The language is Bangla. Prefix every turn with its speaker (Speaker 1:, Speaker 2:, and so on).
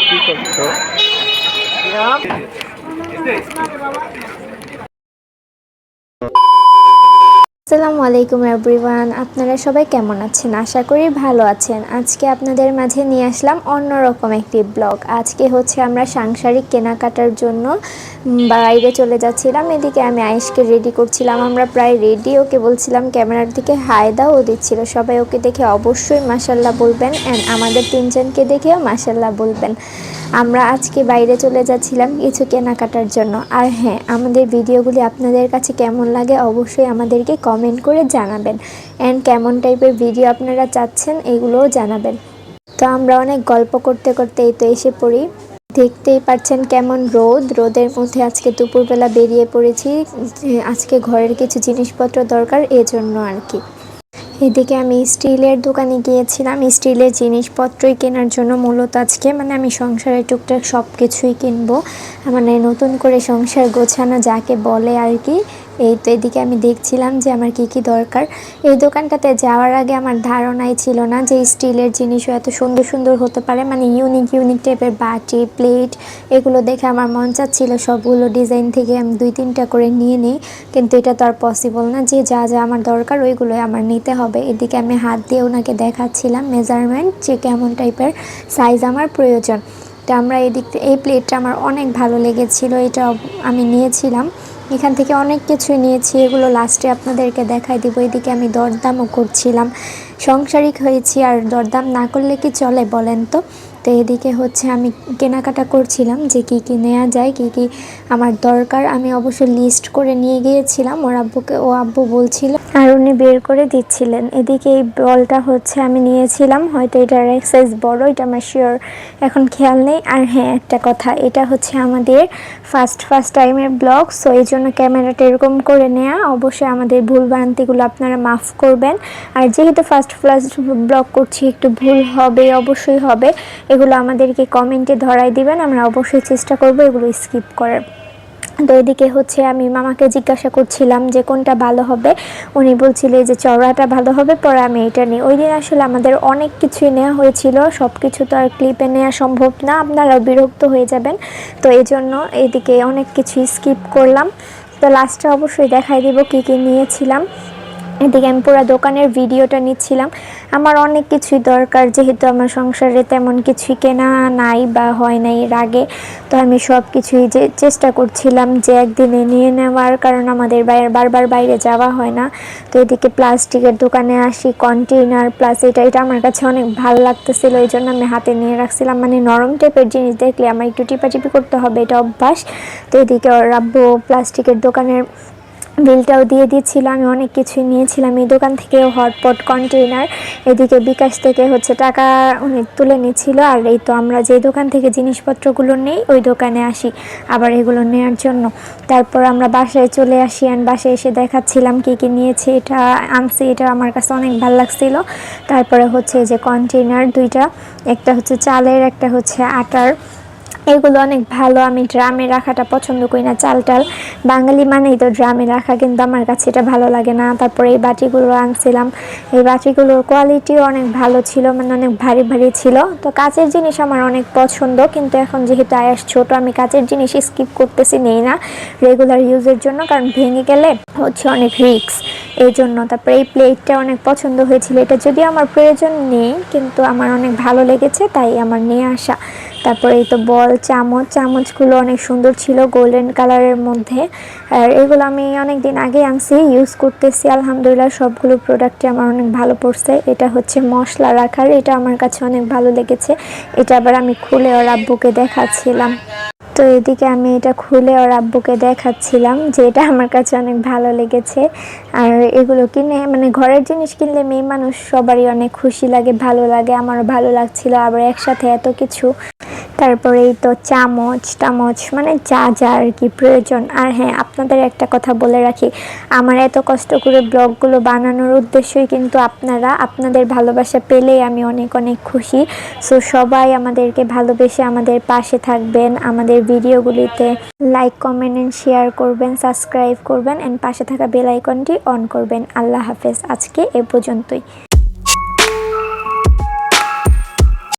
Speaker 1: কি করছ?
Speaker 2: আসসালামু আলাইকুম এভরিওয়ান। আপনারা সবাই কেমন আছেন? আশা করি ভালো আছেন। আজকে আপনাদের মাঝে নিয়ে আসলাম অন্যরকম একটি ব্লগ। আজকে হচ্ছে আমরা সাংসারিক কেনাকাটার জন্য বাইরে চলে যাচ্ছিলাম। এদিকে আমি আয়েশকে রেডি করছিলাম। আমরা প্রায় রেডি ওকে বলছিলাম ক্যামেরার দিকে হাই দাও দিচ্ছিল। সবাই ওকে দেখে অবশ্যই মাসাল্লাহ বলবেন অ্যান্ড আমাদের তিনজনকে দেখেও মাসাল্লাহ বলবেন। আমরা আজকে বাইরে চলে যাচ্ছিলাম কিছু কেনাকাটার জন্য। আর হ্যাঁ আমাদের ভিডিওগুলি আপনাদের কাছে কেমন লাগে অবশ্যই আমাদেরকে কমেন্ট করে জানাবেন। অ্যান্ড কেমন টাইপের ভিডিও আপনারা চাচ্ছেন এগুলোও জানাবেন। তো আমরা অনেক গল্প করতে করতে এই তো এসে পড়ি। দেখতেই পাচ্ছেন কেমন রোদ। রোদের মধ্যে আজকে দুপুরবেলা বেরিয়ে পড়েছি। আজকে ঘরের কিছু জিনিসপত্র দরকার, এজন্য আর কি। এদিকে আমি স্টিলের দোকানে গিয়েছিলাম। স্টিলের জিনিসপত্রই কেনার জন্য মূলত আজকে মানে আমি সংসারে টুকটাক সব কিছুই কিনবো। মানে নতুন করে সংসার গোছানো যাকে বলে আর কি এই তো এদিকে আমি দেখছিলাম যে আমার কি কি দরকার। এই দোকানটাতে যাওয়ার আগে আমার ধারণাই ছিল না যে স্টিলের জিনিসও এত সুন্দর সুন্দর হতে পারে। মানে ইউনিক ইউনিক টাইপের বাটি প্লেট এগুলো দেখে আমার মন চাচ্ছিল সবগুলো ডিজাইন থেকে আমি দুই, তিনটা করে নিয়ে নিই। কিন্তু এটা তো আর পসিবল না, যে যা যা আমার দরকার ওইগুলোই আমার নিতে হবে। এদিকে আমি হাত দিয়ে ওনাকে দেখাচ্ছিলাম মেজারমেন্ট যে কেমন টাইপের সাইজ আমার প্রয়োজন। তো আমরা এদিক, এই প্লেটটা আমার অনেক ভালো লেগেছিল, এটা আমি নিয়েছিলাম। এখান থেকে অনেক কিছুই নিয়েছি, এগুলো লাস্টে আপনাদেরকে দেখাই দিব। এদিকে আমি দরদামও করছিলাম। সংসারিক হয়েছি আর দরদাম না করলে কি চলে বলেন তো? তো এদিকে হচ্ছে আমি কেনাকাটা করছিলাম যে কি কি নেওয়া যায়, কি কি আমার দরকার। আমি অবশ্য লিস্ট করে নিয়ে গিয়েছিলাম, ওর আব্বুকে, ও আব্বু বলছিল। আর উনি বের করে দিচ্ছিলেন। এদিকে এই বলটা হচ্ছে আমি নিয়েছিলাম, হয়তো এটার সাইজ বড়, এটা আমার শিওর এখন খেয়াল নেই। আর হ্যাঁ একটা কথা, এটা হচ্ছে আমাদের ফার্স্ট ফার্স্ট টাইমের ব্লগ সো এই জন্য ক্যামেরাটা এরকম করে নেওয়া অবশ্যই আমাদের ভুল ভ্রান্তিগুলো আপনারা মাফ করবেন। আর যেহেতু ফার্স্ট ফার্স্ট ব্লগ করছি, একটু ভুল হবে, অবশ্যই হবে। এগুলো আমাদেরকে কমেন্টে ধরাই দিবেন, আমরা অবশ্যই চেষ্টা করব এগুলো স্কিপ করার। তো এদিকে হচ্ছে আমি মামাকে জিজ্ঞাসা করছিলাম যে কোনটা ভালো হবে। উনি বলছিল যে চওড়াটা ভালো হবে, পরে আমি এটা নিই। ওই দিন আসলে আমাদের অনেক কিছুই নেওয়া হয়েছিল সব কিছু তো আর ক্লিপে নেওয়া সম্ভব না, আপনারাও বিরক্ত হয়ে যাবেন। তো এই জন্য এদিকে অনেক কিছু স্কিপ করলাম। তো লাস্টে অবশ্যই দেখাই দিব কী কী নিয়েছিলাম। এদিকে আমি পুরো দোকানের ভিডিওটা নিচ্ছিলাম। আমার অনেক কিছুই দরকার, যেহেতু আমার সংসারে তেমন কিছুই কেনা নাই বা হয় নাই এর আগে। তো আমি সব কিছুই যে, চেষ্টা করছিলাম যে একদিনে নিয়ে নেওয়ার, কারণ আমাদের বাইরে বারবার বাইরে যাওয়া হয় না। তো এদিকে প্লাস্টিকের দোকানে আসি, কন্টেইনার, প্লাস এটা এটা আমার কাছে অনেক ভালো লাগতেছিল এই জন্য আমি হাতে নিয়ে রাখছিলাম। মানে নরম টাইপের জিনিস দেখলে আমার একটু টিপাটিপি করতে হবে, এটা অভ্যাস। তো এদিকে ওর প্লাস্টিকের দোকানের বিলটাও দিয়ে দিচ্ছিল, আমি অনেক কিছুই নিয়েছিলাম। এই দোকান থেকেও হটপট কন্টেইনার, এদিকে বিকাশ থেকে হচ্ছে টাকা অনেক তুলে নিচ্ছিল। আর এই তো আমরা যে দোকান থেকে জিনিসপত্রগুলো নেই, ওই দোকানে আসি আবার এগুলো নেওয়ার জন্য। তারপর আমরা বাসায় চলে আসি আর বাসায় এসে দেখাচ্ছিলাম কি কি নিয়েছি। এটা আনছি, এটা আমার কাছে অনেক ভালো লাগছিল। তারপরে হচ্ছে যে কন্টেইনার দুইটা, একটা হচ্ছে চালের, একটা হচ্ছে আটার। এগুলো অনেক ভালো। আমি ড্রামে রাখাটা পছন্দ করি না চাল টাল বাঙালি মানেই তো ড্রামে রাখা, কিন্তু আমার কাছে এটা ভালো লাগে না। তারপরে এই বাটিগুলো আনছিলাম। এই বাটিগুলোর কোয়ালিটিও অনেক ভালো ছিল মানে অনেক ভারী ভারী ছিল। তো কাচের জিনিস আমার অনেক পছন্দ, কিন্তু এখন যেহেতু আয়াস ছোট, আমি কাচের জিনিস স্কিপ করতেছি, নেই না রেগুলার ইউজের জন্য, কারণ ভেঙে গেলে হচ্ছে অনেক রিক্স এই জন্য তারপরে এই প্লেটটা অনেক পছন্দ হয়েছিল। এটা যদি আমার প্রয়োজন নেই, কিন্তু আমার অনেক ভালো লেগেছে, তাই আমার নিয়ে আসা। তারপরে এই তো বল, চামচ, চামচগুলো অনেক সুন্দর ছিল গোল্ডেন কালারের মধ্যে। আর এগুলো আমি অনেক দিন আগে আনছি ইউজ করতেছি, আলহামদুলিল্লাহ সবগুলো প্রোডাক্টই আমার অনেক ভালো পড়ছে। এটা হচ্ছে মশলা রাখার, এটা আমার কাছে অনেক ভালো লেগেছে। এটা আবার আমি খুলে ওর আব্বুকে দেখাচ্ছিলাম। তো এদিকে আমি এটা খুলে ওর আব্বুকে দেখাচ্ছিলাম যে এটা আমার কাছে অনেক ভালো লেগেছে। আর এগুলো কিনে মানে ঘরের জিনিস কিনলে মেয়ে মানুষ সবারই অনেক খুশি লাগে, ভালো লাগে, আমারও ভালো লাগছিল। আবার একসাথে এত কিছু। তারপরে এই তো চামচ, টামচ মানে যা যা আর কি প্রয়োজন। আর হ্যাঁ আপনাদের একটা কথা বলে রাখি। আমার এত কষ্ট করে ব্লগগুলো বানানোর উদ্দেশ্যই কিন্তু আপনারা, আপনাদের ভালোবাসা পেলেই আমি অনেক অনেক খুশি। সো সবাই আমাদেরকে ভালোবেসে আমাদের পাশে থাকবেন, আমাদের ভিডিওগুলিতে লাইক কমেন্ট এন্ড শেয়ার করবেন সাবস্ক্রাইব করবেন অ্যান্ড পাশে থাকা বেল আইকনটি অন করবেন। আল্লাহ হাফেজ। আজকে এ পর্যন্তই।